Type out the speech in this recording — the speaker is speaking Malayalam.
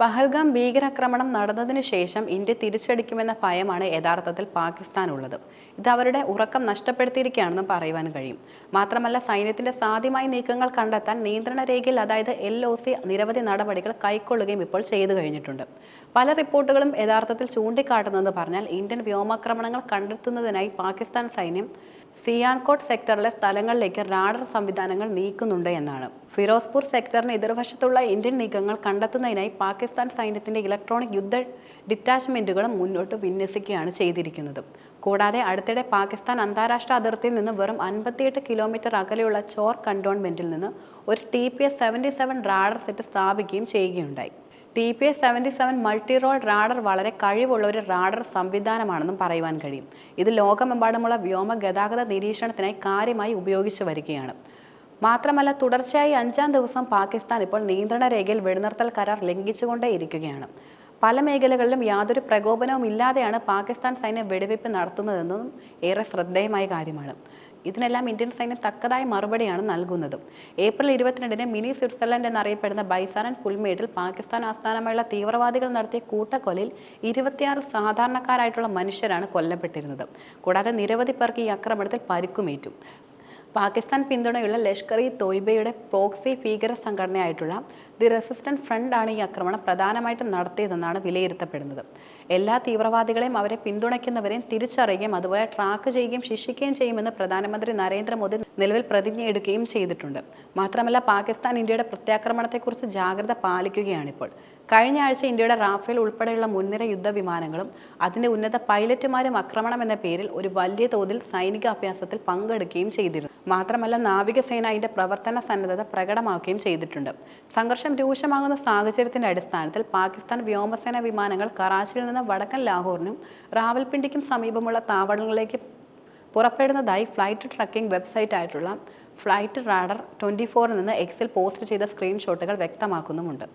പഹൽഗാം ഭീകരാക്രമണം നടന്നതിന് ശേഷം ഇന്ത്യ തിരിച്ചടിക്കുമെന്ന ഭയമാണ് യഥാർത്ഥത്തിൽ പാകിസ്ഥാനുള്ളത്. ഇത് അവരുടെ ഉറക്കം നഷ്ടപ്പെടുത്തിയിരിക്കുകയാണെന്നും പറയുവാൻ കഴിയും. മാത്രമല്ല സൈന്യത്തിന്റെ സാധ്യമായ നീക്കങ്ങൾ കണ്ടെത്താൻ നിയന്ത്രണ രേഖയിൽ അതായത് എൽ ഒ സി നിരവധി നടപടികൾ കൈക്കൊള്ളുകയും ഇപ്പോൾ ചെയ്തു കഴിഞ്ഞിട്ടുണ്ട്. പല റിപ്പോർട്ടുകളും യഥാർത്ഥത്തിൽ ചൂണ്ടിക്കാട്ടുന്നതെന്ന് പറഞ്ഞാൽ ഇന്ത്യൻ വ്യോമാക്രമണങ്ങൾ കണ്ടെത്തുന്നതിനായി പാകിസ്ഥാൻ സൈന്യം സിയാൻകോട്ട് സെക്ടറിലെ സ്ഥലങ്ങളിലേക്ക് റാഡർ സംവിധാനങ്ങൾ നീക്കുന്നുണ്ട് എന്നാണ്. ഫിറോസ്പൂർ സെക്ടറിന് എതിർവശത്തുള്ള ഇന്ത്യൻ നീക്കങ്ങൾ കണ്ടെത്തുന്നതിനായി പാകിസ്ഥാൻ സൈന്യത്തിന്റെ ഇലക്ട്രോണിക് യുദ്ധ ഡിറ്റാച്ച്മെന്റുകളും മുന്നോട്ട് വിന്യസിക്കുകയാണ് ചെയ്തിരിക്കുന്നത്. കൂടാതെ അടുത്തിടെ പാകിസ്ഥാൻ അന്താരാഷ്ട്ര അതിർത്തിയിൽ നിന്ന് വെറും അൻപത്തിയെട്ട് കിലോമീറ്റർ അകലെയുള്ള ചോർ കണ്ടോൺമെന്റിൽ നിന്ന് ഒരു T P S seventy seven radar set സ്ഥാപിക്കുകയും ചെയ്യുകയുണ്ടായി. T P S seventy seven multi role radar വളരെ കഴിവുള്ള ഒരു റാഡർ സംവിധാനമാണെന്നും പറയുവാൻ കഴിയും. ഇത് ലോകമെമ്പാടുമുള്ള വ്യോമ ഗതാഗത നിരീക്ഷണത്തിനായി കാര്യമായി ഉപയോഗിച്ചു വരികയാണ്. മാത്രമല്ല തുടർച്ചയായി അഞ്ചാം ദിവസം പാകിസ്ഥാൻ ഇപ്പോൾ നിയന്ത്രണ രേഖയിൽ വെടിനിർത്തൽ കരാർ ലംഘിച്ചുകൊണ്ടേ ഇരിക്കുകയാണ് പല മേഖലകളിലും യാതൊരു പ്രകോപനവും ഇല്ലാതെയാണ് പാകിസ്ഥാൻ സൈന്യം വെടിവയ്പ് നടത്തുന്നതെന്നും ഏറെ ശ്രദ്ധേയമായ കാര്യമാണ്. ഇതിനെല്ലാം ഇന്ത്യൻ സൈന്യം തക്കതായ മറുപടിയാണ് നൽകുന്നത്. ഏപ്രിൽ ഇരുപത്തിരണ്ടിന് മിനി സ്വിറ്റ്സർലൻഡ് എന്നറിയപ്പെടുന്ന ബൈസാരൻ പുൽമേട്ടിൽ പാകിസ്ഥാൻ ആസ്ഥാനമായുള്ള തീവ്രവാദികൾ നടത്തിയ കൂട്ടക്കൊലയിൽ ഇരുപത്തിയാറ് സാധാരണക്കാരായിട്ടുള്ള മനുഷ്യരാണ് കൊല്ലപ്പെട്ടിരുന്നത്. കൂടാതെ നിരവധി പേർക്ക് ഈ ആക്രമണത്തിൽ പരിക്കുമേറ്റു. പാകിസ്ഥാൻ പിന്തുണയുള്ള ലഷ്കർ ഇ തോയ്ബയുടെ പ്രോക്സി ഭീകര സംഘടനയായിട്ടുള്ള ദി റെസിസ്റ്റന്റ് ഫ്രണ്ട് ആണ് ഈ ആക്രമണം പ്രധാനമായിട്ടും നടത്തിയതെന്നാണ് വിലയിരുത്തപ്പെടുന്നത്. എല്ലാ തീവ്രവാദികളെയും അവരെ പിന്തുണയ്ക്കുന്നവരെയും തിരിച്ചറിയുകയും അതുപോലെ ട്രാക്ക് ചെയ്യുകയും ശിക്ഷിക്കുകയും ചെയ്യുമെന്ന് പ്രധാനമന്ത്രി നരേന്ദ്രമോദി നിലവിൽ പ്രതിജ്ഞ എടുക്കുകയും ചെയ്തിട്ടുണ്ട്. മാത്രമല്ല പാകിസ്ഥാൻ ഇന്ത്യയുടെ പ്രത്യാക്രമണത്തെക്കുറിച്ച് ജാഗ്രത പാലിക്കുകയാണിപ്പോൾ. കഴിഞ്ഞ ആഴ്ച ഇന്ത്യയുടെ റാഫേൽ ഉൾപ്പെടെയുള്ള മുൻനിര യുദ്ധ വിമാനങ്ങളും അതിന്റെ ഉന്നത പൈലറ്റുമാരും ആക്രമണം എന്ന പേരിൽ ഒരു വലിയ തോതിൽ സൈനിക അഭ്യാസത്തിൽ പങ്കെടുക്കുകയും ചെയ്തിരുന്നു. മാത്രമല്ല നാവികസേന അതിന്റെ പ്രവർത്തന സന്നദ്ധത പ്രകടമാക്കുകയും ചെയ്തിട്ടുണ്ട്. സംഘർഷം രൂക്ഷമാകുന്ന സാഹചര്യത്തിന്റെ അടിസ്ഥാനത്തിൽ പാകിസ്ഥാൻ വ്യോമസേന വിമാനങ്ങൾ കറാച്ചിയിൽ നിന്ന് വടക്കൻ ലാഹോറിനും റാവൽപിണ്ടിക്കും സമീപമുള്ള താവളങ്ങളിലേക്ക് പുറപ്പെടുന്നതായി ഫ്ലൈറ്റ് ട്രക്കിംഗ് വെബ്സൈറ്റ് ആയിട്ടുള്ള ഫ്ലൈറ്റ് റാഡർ ട്വന്റി ഫോറിൽ നിന്ന് എക്സിൽ പോസ്റ്റ് ചെയ്ത സ്ക്രീൻഷോട്ടുകൾ വ്യക്തമാക്കുന്നുമുണ്ട്.